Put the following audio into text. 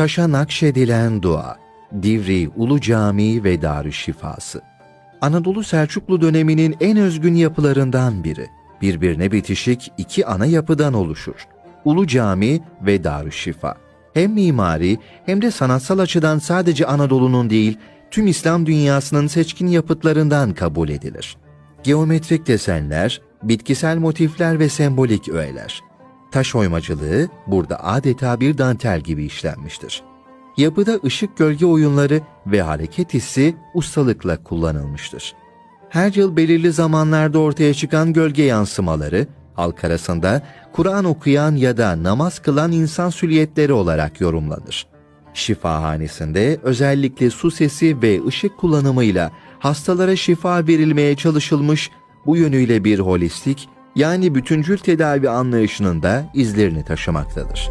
Taşa nakşedilen dua, Divri Ulu Camii ve Darüşşifası. Anadolu Selçuklu döneminin en özgün yapılarından biri. Birbirine bitişik iki ana yapıdan oluşur. Ulu Cami ve Darüşşifa. Hem mimari hem de sanatsal açıdan sadece Anadolu'nun değil, tüm İslam dünyasının seçkin yapıtlarından kabul edilir. Geometrik desenler, bitkisel motifler ve sembolik öğeler. Taş oymacılığı burada adeta bir dantel gibi işlenmiştir. Yapıda ışık gölge oyunları ve hareket hissi ustalıkla kullanılmıştır. Her yıl belirli zamanlarda ortaya çıkan gölge yansımaları, halk arasında Kur'an okuyan ya da namaz kılan insan süliyetleri olarak yorumlanır. Şifahanesinde özellikle su sesi ve ışık kullanımıyla hastalara şifa verilmeye çalışılmış, bu yönüyle bir holistik yani bütüncül tedavi anlayışının da izlerini taşımaktadır.